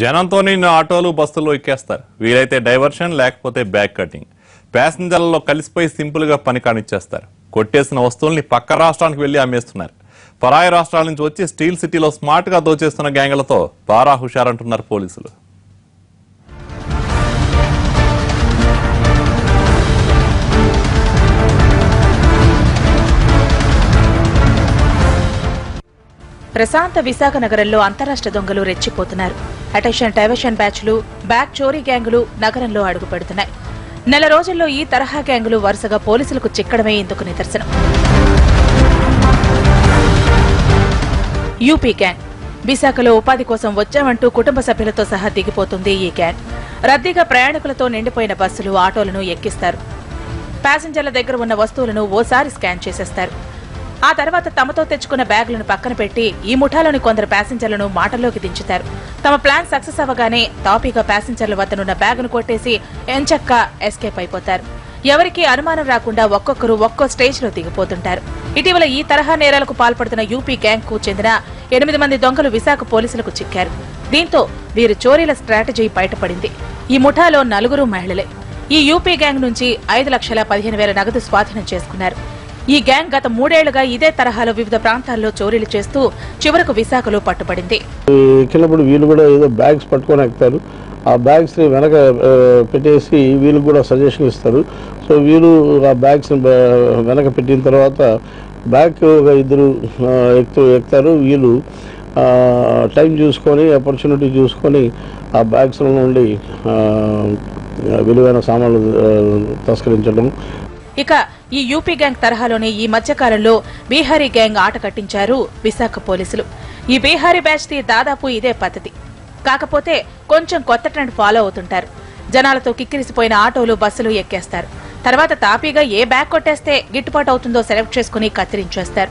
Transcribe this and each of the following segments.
జనంతో నిన్ను ఆటోలు బస్సులు ఎక్కేస్తారు. వీలైతే డైవర్షన్ లేకపోతే బ్యాక్ కటింగ్. ప్యాసింజర్లలో కలిసిపోయి సింపుల్గా పని కానిచ్చేస్తారు. కొట్టేసిన వస్తువుల్ని పక్క రాష్ట్రానికి వెళ్ళి అమ్మేస్తున్నారు. పరాయి రాష్ట్రాల నుంచి వచ్చి స్టీల్ సిటీలో స్మార్ట్గా దోచేస్తున్న గ్యాంగులతో పారా హుషారంటున్నారు పోలీసులు. ప్రశాంత విశాఖ నగరంలో అంతరాష్ట్ర దొంగలు రెచ్చిపోతున్నారు. అటెన్షన్ డైవర్షన్ బ్యాచ్లు బ్యాగ్ చోరీ గ్యాంగులు నగరంలో అడుగుపెడుతున్నాయి. నెల రోజుల్లో ఈ తరహా గ్యాంగులు వరుసగా పోలీసులకు చిక్కడమే ఇందుకు నిదర్శనం. UP gang. విశాఖలో ఉపాధి కోసం వచ్చామంటూ కుటుంబ సభ్యులతో సహా దిగిపోతుంది ఈ గ్యాంగ్. రద్దీగా ప్రయాణికులతో నిండిపోయిన బస్సులు ఆటోలను ఎక్కిస్తారు. ప్యాసింజర్ల దగ్గర ఉన్న వస్తువులను ఓసారి స్కాన్ చేసేస్తారు. ఆ తర్వాత తమతో తెచ్చుకున్న బ్యాగులను పక్కన పెట్టి ఈ ముఠాలోని కొందరు ప్యాసింజర్లను మాటల్లోకి దించుతారు. తమ ప్లాన్ సక్సెస్ అవ్వగానే తాపీగా ప్యాసింజర్ల వద్దనున్న బ్యాగును కొట్టేసి ఎంచక్క ఎస్కేప్ అయిపోతారు. ఎవరికీ అనుమానం రాకుండా ఒక్కొక్కరు ఒక్కో స్టేజ్లో దిగిపోతుంటారు. ఇటీవల ఈ తరహా నేరాలకు పాల్పడుతున్న యూపీ గ్యాంగ్కు చెందిన ఎనిమిది మంది దొంగలు విశాఖ పోలీసులకు చిక్కారు. దీంతో వీరి చోరీల స్ట్రాటజీ బయటపడింది. ఈ ముఠాలో నలుగురు మహిళలే. ఈ యూపీ గ్యాంగ్ నుంచి ఐదు లక్షల పదిహేను వేల నగదు స్వాధీనం చేసుకున్నారు. ఈ గ్యాంగ్ గత మూడేళ్ళుగా ఇదే తరహాలో వివిధ ప్రాంతాల్లో చోరీలు చేస్తూ చివరకు విశాఖలో పట్టుబడింది. ఎక్కినప్పుడు వీళ్ళు కూడా ఏదో బ్యాగ్స్ పట్టుకొని ఎక్కుతారు ఆ బ్యాగ్స్ వెనక పెట్టేసి వీళ్ళకి కూడా సజెషన్ ఇస్తారు. సో వీళ్ళు ఆ బ్యాగ్స్ వెనక పెట్టిన తర్వాత బ్యాగ్ ఒక ఇద్దరు ఎక్కుతూ ఎక్కుతారు. వీళ్ళు టైం చూసుకొని ఆపర్చునిటీ చూసుకొని ఆ బ్యాగ్స్లో నుండి విలువైన సామాన్లు తస్కరించడం ఇక ఈ యూపీ గ్యాంగ్ తరహాలోనే ఈ మధ్యకాలంలో బీహారీ గ్యాంగ్ ఆట కట్టించారు విశాఖ పోలీసులు. ఈ బీహారీ బ్యాచ్ ది దాదాపు ఇదే పద్ధతి. కాకపోతే కొంచెం కొత్త ట్రెండ్ ఫాలో అవుతుంటారు. జనాలతో కిక్కిరిసిపోయిన ఆటోలు బస్సులు ఎక్కేస్తారు. తర్వాత తాపీగా ఏ బ్యాగ్ కొట్టేస్తే గిట్టుబాటు అవుతుందో సెలెక్ట్ చేసుకుని కత్తిరించేస్తారు.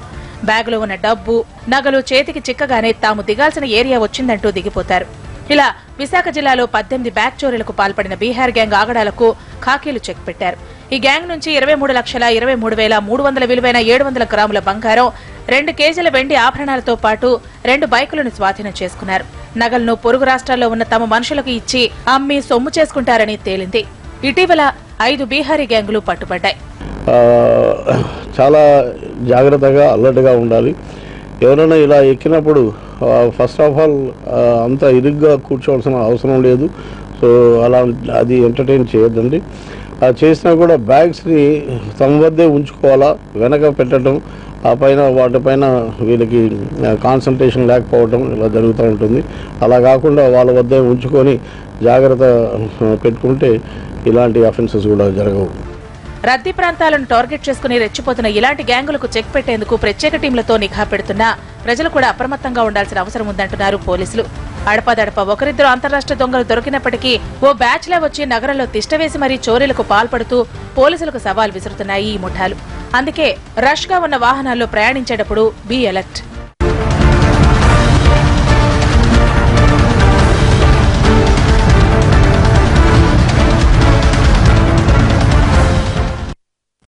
బ్యాగులో ఉన్న డబ్బు నగలు చేతికి చిక్కగానే తాము దిగాల్సిన ఏరియా వచ్చిందంటూ దిగిపోతారు. ఇలా విశాఖ జిల్లాలో పద్దెనిమిది బ్యాగ్ చోరీలకు పాల్పడిన బీహార్ గ్యాంగ్ ఆగడాలకు ఖాకీలు చెక్ పెట్టారు. ఈ గ్యాంగ్ నుంచి ఇరవై మూడు లక్షల ఇరవై మూడు వేల మూడు వందల విలువైన ఏడు వందల గ్రాముల బంగారం రెండు కేజీల వెండి ఆభరణాలతో పాటు రెండు బైకులను స్వాధీనం చేసుకున్నారు. నగలను పొరుగు రాష్ట్రాల్లో ఉన్న తమ మనుషులకు ఇచ్చి అమ్మి సొమ్ము చేసుకుంటారని తేలింది. ఇటీవల ఐదు బీహారీ గ్యాంగులు పట్టుబడ్డాయి. చాలా జాగ్రత్తగా అలర్ట్గా ఉండాలి. ఎవరైనా ఇలా ఎక్కినప్పుడు ఫస్ట్ ఆఫ్ ఆల్ అంత ఇరుగ్గా కూర్చోవాల్సిన అవసరం లేదు. సో అలా అది ఎంటర్టైన్ చేయొద్దండి. చేసినా కూడా బ్యాగ్స్ని తమ వద్దే ఉంచుకోవాలా వెనక పెట్టడం ఆ పైన వాటిపైన వీళ్ళకి కాన్సన్ట్రేషన్ లేకపోవడం ఇలా జరుగుతూ ఉంటుంది. అలా కాకుండా వాళ్ళ వద్దే ఉంచుకొని జాగ్రత్త పెట్టుకుంటే ఇలాంటి అఫెన్సెస్ కూడా జరగవు. రద్దీ ప్రాంతాలను టార్గెట్ చేసుకుని రెచ్చిపోతున్న ఇలాంటి గ్యాంగులకు చెక్ పెట్టేందుకు ప్రత్యేక టీంలతో నిఘా పెడుతున్నా ప్రజలు కూడా అప్రమత్తంగా ఉండాల్సిన అవసరం ఉందంటున్నారు పోలీసులు. అడపదడప ఒకరిద్దరు అంతరాష్ట్ర దొంగలు దొరికినప్పటికీ ఓ బ్యాచ్లా వచ్చి నగరంలో తిష్టవేసి మరీ చోరీలకు పాల్పడుతూ పోలీసులకు సవాల్ విసురుతున్నాయి ఈ ముఠాలు. అందుకే రష్గా ఉన్న వాహనాల్లో ప్రయాణించేటప్పుడు బీ అలర్ట్.